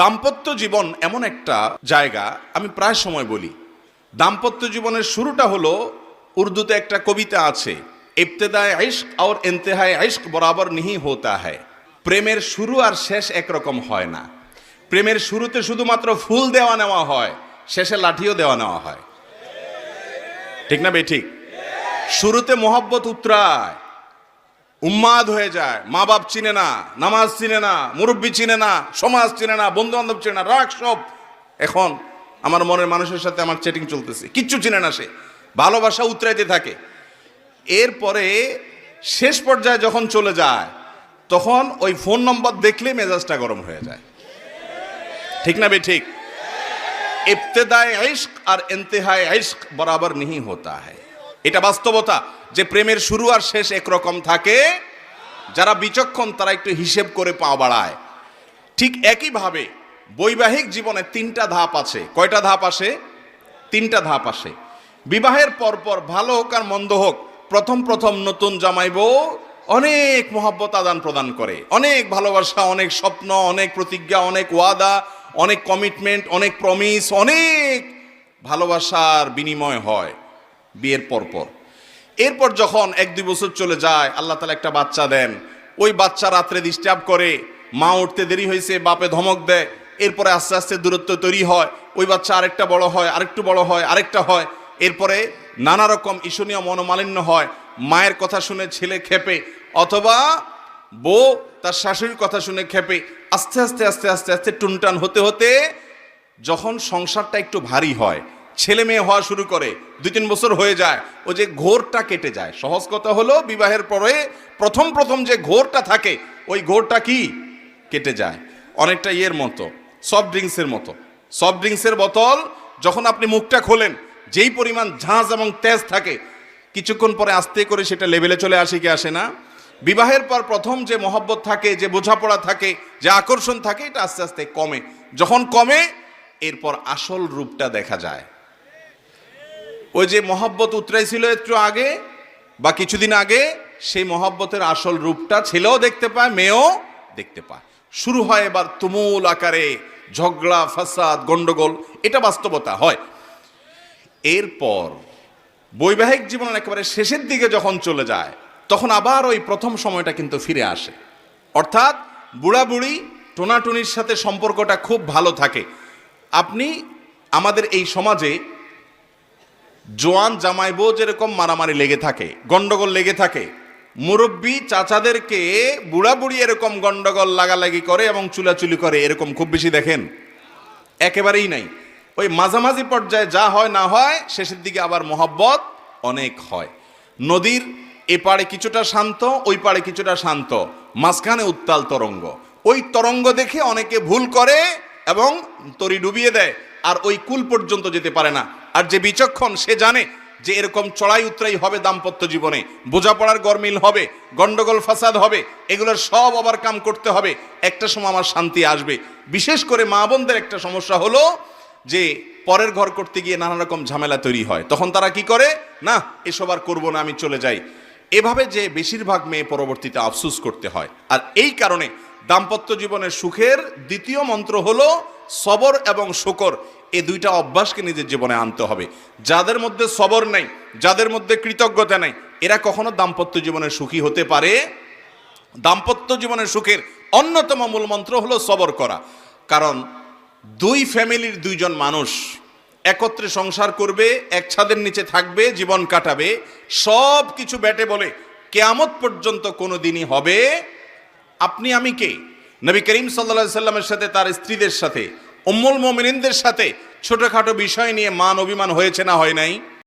দাম্পত্য জীবন এমন একটা জায়গা, আমি প্রায় সময় বলি। দাম্পত্য জীবনের শুরুটা হলো, উর্দুতে একটা কবিতা আছে, ইবতেদায় ইশক আর এন্তেহায় ইশক বরাবর নিহি হোতা হয় প্রেমের শুরু আর শেষ একরকম হয় না। প্রেমের শুরুতে শুধুমাত্র ফুল দেওয়া নেওয়া হয়, শেষে লাঠিও দেওয়া নেওয়া হয়। ঠিক না বে ঠিক? শুরুতে মোহব্বত উতরায় উম্মাদ হয়ে যায়। মা বাপ চিনে না, নামাজ চিনে না, মুরব্বী চিনে না, সমাজ চিনে না বন্ধু বান্ধব চিনে না, রাগ সব। এখন আমার মনের মানুষের সাথে আমার চেটিং চলতেছে। কিচ্ছু চিনে না সে। ভালোবাসা উতরাইতে থাকে। এরপরে শেষ পর্যায়ে যখন চলে যায়, তখন ওই ফোন নম্বর দেখলে মেজাজটা গরম হয়ে যায়। ঠিক না বে, ঠিক? ইবতেদায় ইশক আর ইন্তেহায় ইশক বরাবর নিহি হোতা है এটা বাস্তবতা যে প্রেমের শুরু আর শেষ একরকম থাকে। যারা বিচক্ষণ, তারা একটু হিসেব করে পা বাড়ায়। ঠিক একইভাবে বৈবাহিক জীবনে তিনটা ধাপ আছে। কয়টা ধাপ আসে? তিনটা ধাপ আসে। বিবাহের পরপর ভালো হোক আর মন্দ হোক, প্রথম প্রথম নতুন জামাই বউ অনেক মহাব্বত আদান প্রদান করে। অনেক ভালোবাসা, অনেক স্বপ্ন, অনেক প্রতিজ্ঞা, অনেক ওয়াদা, অনেক কমিটমেন্ট, অনেক প্রমিস, অনেক ভালোবাসার বিনিময় হয়। বিয়ের পরপর এরপর যখন এক দুই বছর চলে যায়, আল্লাহ তালা একটা বাচ্চা দেন। ওই বাচ্চা রাত্রে ডিস্টার্ব করে, মা উঠতে দেরি হয়েছে, বাপে ধমক দেয়, এরপরে আস্তে আস্তে দূরত্ব তৈরি হয়, ওই বাচ্চা আরেকটা বড় হয়, আরেকটু বড় হয়, আরেকটা হয়। এরপরে নানা রকম ঈশনীয় মনোমালিন্য হয়, মায়ের কথা শুনে ছেলে খেপে অথবা বউ তার শাশুড়ির কথা শুনে খেপে আস্তে আস্তে আস্তে আস্তে আস্তে টুনটান হতে হতে যখন সংসারটা একটু ভারী হয় ছেলে মেয়ে হওয়া শুরু করে, দুই তিন বছর হয়ে যায় ও যে ঘোরটা কেটে যায়। সহজ কথা হলো, বিবাহের পরে প্রথম প্রথম যে ঘোরটা থাকে, ওই ঘোরটা কি? কেটে যায়। অনেকটা ইয়ের মতো সফট ড্রিঙ্কসের মতো। সফট ড্রিঙ্কসের বোতল, যখন আপনি মুখটা খোলেন, যেই পরিমাণ ঝাঁজ এবং তেজ থাকে, কিছুক্ষণ পরে আস্তে করে সেটা লেভেলে চলে আসে কি আসে না। বিবাহের পর প্রথম যে মহব্বত থাকে, যে বোঝাপড়া থাকে, যে আকর্ষণ থাকে, এটা আস্তে আস্তে কমে। যখন কমে, এরপর আসল রূপটা দেখা যায়। ওই যে মহব্বত উতরাইছিল একটু আগে বা কিছুদিন আগে, সেই মহব্বতের আসল রূপটা ছেলেও দেখতে পায়, মেয়েও দেখতে পায়। শুরু হয় এবার তুমুল আকারে ঝগড়া, ফাসাদ, গন্ডগোল, এটা বাস্তবতা হয়। এরপর বৈবাহিক জীবনের একেবারে শেষের দিকে যখন চলে যায়, তখন আবার ওই প্রথম সময়টা কিন্তু ফিরে আসে। অর্থাৎ বুড়া বুড়ি টোনাটুনির সাথে সম্পর্কটা খুব ভালো থাকে। আপনি আমাদের এই সমাজে জোয়ান জামাই বউ যেরকম মারামারি লেগে থাকে, গন্ডগোল লেগে থাকে, মুরব্বী চাচাদেরকে বুড়া বুড়ি এরকম গন্ডগোল লাগালাগি করে এবং চুলাচুলি করে এরকম খুব বেশি দেখেন? একেবারেই নাই। ওই মাঝামাঝি পর্যায়ে যা হয় না হয়, শেষের দিকে আবার মোহব্বত অনেক হয়। নদীর এ পাড়ে কিছুটা শান্ত, ওই পাড়ে কিছুটা শান্ত, মাঝখানে উত্তাল তরঙ্গ। ওই তরঙ্গ দেখে অনেকে ভুল করে এবং তরি ডুবিয়ে দেয়, আর ওই কুল পর্যন্ত যেতে পারে না। আর যে বিচক্ষণ, সে জানে যে এরকম চড়াই উতরাই হবে দাম্পত্য জীবনে। বোঝাপড়ার গরমিল হবে, গন্ডগোল ফাসাদ হবে, এগুলোর সব আবার কাম করতে হবে। একটা সময় আমার শান্তি আসবে। বিশেষ করে মা বোনদের একটা সমস্যা হলো যে পরের ঘর করতে গিয়ে নানা রকম ঝামেলা তৈরি হয়। তখন তারা কি করে? না, এসব আর করব না, আমি চলে যাই। এভাবে যে বেশিরভাগ মেয়ে পরবর্তীতে আফসুস করতে হয়। আর এই কারণে দাম্পত্য জীবনের সুখের দ্বিতীয় মন্ত্র হলো, সবর এবং শকর। এই দুইটা অভ্যাসকে নিজের জীবনে আনতে হবে। যাদের মধ্যে সবর নেই, যাদের মধ্যে কৃতজ্ঞতা নেই, এরা কখনো দাম্পত্য জীবনে সুখী হতে পারে। দাম্পত্য জীবনের সুখের অন্যতম মূল মন্ত্র হলো সবর করা। কারণ দুই ফ্যামিলির দুইজন মানুষ একত্রে সংসার করবে, এক ছাদের নিচে থাকবে, জীবন কাটাবে সব কিছু ব্যাটে বলে কেয়ামত পর্যন্ত কোনো দিনই হবে। আপনি আমি কে? নবী করিম সাল্লা সাল্লামের সাথে, তার স্ত্রীদের সাথে অম্মুল মোমিনদের সাথে ছোটখাটো বিষয় নিয়ে মান অভিমান হয়েছে না হয় নাই?